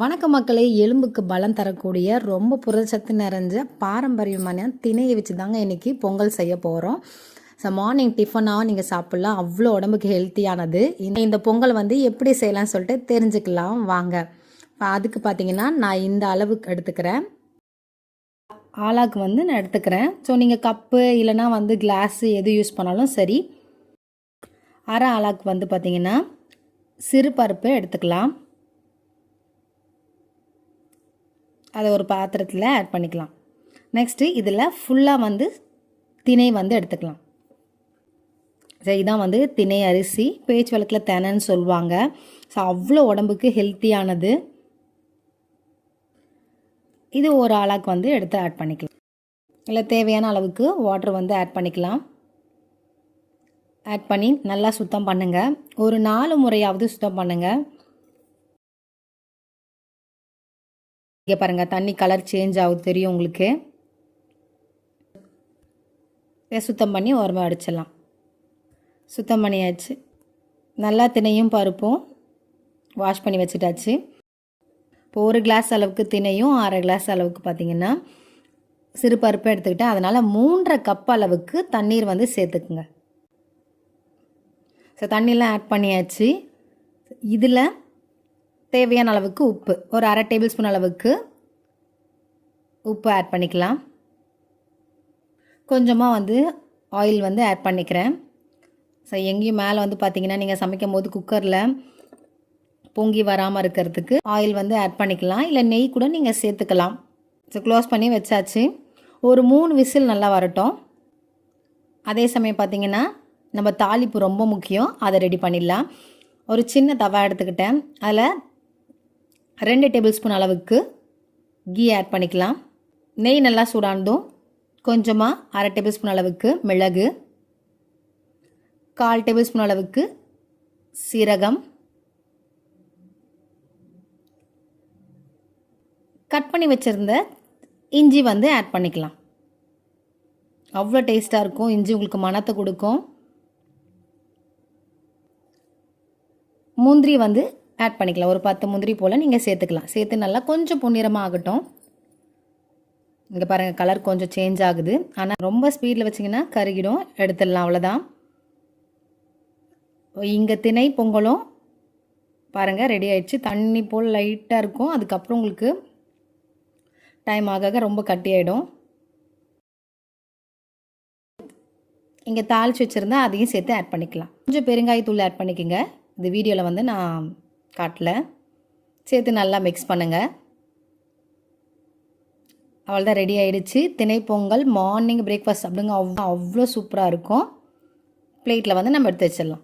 வணக்க மக்களே எலும்புக்கு பலம் தரக்கூடிய ரொம்ப புரதச்சத்து நிறைஞ்ச பாரம்பரியமான திணையை வச்சு தாங்க இன்றைக்கி பொங்கல் செய்ய போகிறோம் ஸோ மார்னிங் டிஃபனாக நீங்கள் சாப்பிட்லாம். அவ்வளோ உடம்புக்கு ஹெல்த்தியானது இந்த இந்த பொங்கல் வந்து எப்படி செய்யலாம்னு சொல்லிட்டு தெரிஞ்சுக்கலாம். வாங்க. அதுக்கு பார்த்தீங்கன்னா நான் இந்த அளவுக்கு எடுத்துக்கிறேன். ஆளாக்கு வந்து நான் எடுத்துக்கிறேன். ஸோ நீங்கள் கப்பு இல்லைனா வந்து கிளாஸு எது யூஸ் பண்ணாலும் சரி. அரை ஆளாக்கு வந்து பார்த்தீங்கன்னா சிறு பருப்பு எடுத்துக்கலாம். அதை ஒரு பாத்திரத்தில் ஆட் பண்ணிக்கலாம். நெக்ஸ்ட்டு இதில் ஃபுல்லாக வந்து திணை வந்து எடுத்துக்கலாம். சரி இதான் வந்து திணை அரிசி. பேச்சு வழக்கில் தெனன்னு சொல்லுவாங்க. ஸோ அவ்வளோ உடம்புக்கு ஹெல்த்தியானது இது ஒரு ஆளாக்கு வந்து எடுத்து ஆட் பண்ணிக்கலாம். இல்லை தேவையான அளவுக்கு வாட்டர் வந்து ஆட் பண்ணிக்கலாம். ஆட் பண்ணி நல்லா சுத்தம் பண்ணுங்கள் ஒரு நாலு முறையாவது சுத்தம் பண்ணுங்கள் இங்கே பாருங்கள் தண்ணி கலர் சேஞ்ச் ஆகுது தெரியும் உங்களுக்கு? இதை சுத்தம் பண்ணி ஓரமாக அடிச்சிடலாம். சுத்தம் பண்ணியாச்சு. நல்லா தினையும் பருப்பும் வாஷ் பண்ணி வச்சுட்டாச்சு. இப்போ ஒரு கிளாஸ் அளவுக்கு தினையும் அரை கிளாஸ் அளவுக்கு பார்த்திங்கன்னா சிறு பருப்பை எடுத்துக்கிட்டேன் அதனால் மூன்றரை கப் அளவுக்கு தண்ணீர் வந்து சேர்த்துக்குங்க. ஸோ தண்ணியெலாம் ஆட் பண்ணியாச்சு. இதில் தேவையான அளவுக்கு உப்பு. ஒரு அரை டேபிள் ஸ்பூன் அளவுக்கு உப்பு ஆட் பண்ணிக்கலாம். கொஞ்சமாக வந்து ஆயில் வந்து ஆட் பண்ணிக்கிறேன். ஸோ எங்கேயும் மேலே வந்து பார்த்தீங்கன்னா நீங்கள் சமைக்கும் போது குக்கரில் பொங்கி வராமல் இருக்கிறதுக்கு ஆயில் வந்து ஆட் பண்ணிக்கலாம். இல்லை நெய் கூட நீங்கள் சேர்த்துக்கலாம். ஸோ க்ளோஸ் பண்ணி வச்சாச்சு. ஒரு மூணு விசில் நல்லா வரட்டும். அதே சமயம் பார்த்தீங்கன்னா நம்ம தாளிப்பு ரொம்ப முக்கியம். அதை ரெடி பண்ணிடலாம். ஒரு சின்ன தவா எடுத்துக்கிட்டேன். அதில் ரெண்டு டேபிள் ஸ்பூன் அளவுக்கு கீ ஆட் பண்ணிக்கலாம். நெய் நல்லா சூடானதும் கொஞ்சமாக அரை டேபிள் ஸ்பூன் அளவுக்கு மிளகு கால் டேபிள் ஸ்பூன் அளவுக்கு சீரகம். கட் பண்ணி வச்சுருந்த இஞ்சி வந்து ஆட் பண்ணிக்கலாம். அவ்வளோ டேஸ்ட்டாக இருக்கும். இஞ்சி உங்களுக்கு மணத்தை கொடுக்கும். முந்திரி வந்து ஆட் பண்ணிக்கலாம். ஒரு பத்து முந்திரி போல் நீங்கள் சேர்த்துக்கலாம். சேர்த்து நல்லா கொஞ்சம் பொன்னிறமாக ஆகட்டும். இங்கே பாருங்கள் கலர் கொஞ்சம் சேஞ்ச் ஆகுது. ஆனால் ரொம்ப ஸ்பீடில் வச்சிங்கன்னா கருகிடும். எடுத்துடலாம் அவ்வளோதான் இங்கே திணை பொங்கலும் பாருங்கள் ரெடி ஆயிடுச்சு. தண்ணி போல் லைட்டாக இருக்கும். அதுக்கப்புறம் உங்களுக்கு டைம் ஆக ரொம்ப கட்டி ஆகிடும் இங்கே தாளித்து வச்சுருந்தா அதையும் சேர்த்து ஆட் பண்ணிக்கலாம். கொஞ்சம் பெருங்காயத்தூள் ஆட் பண்ணிக்கோங்க. இந்த வீடியோவில் வந்து நான் காட்டில். சேர்த்து நல்லா மிக்ஸ் பண்ணுங்கள் அவ்வளோதான் ரெடி ஆகிடுச்சு திணை பொங்கல் மார்னிங் பிரேக்ஃபாஸ்ட் அப்படிங்க அவ்வளோ அவ்வளோ சூப்பராக இருக்கும். பிளேட்டில் வந்து நம்ம எடுத்து வச்சிடலாம்.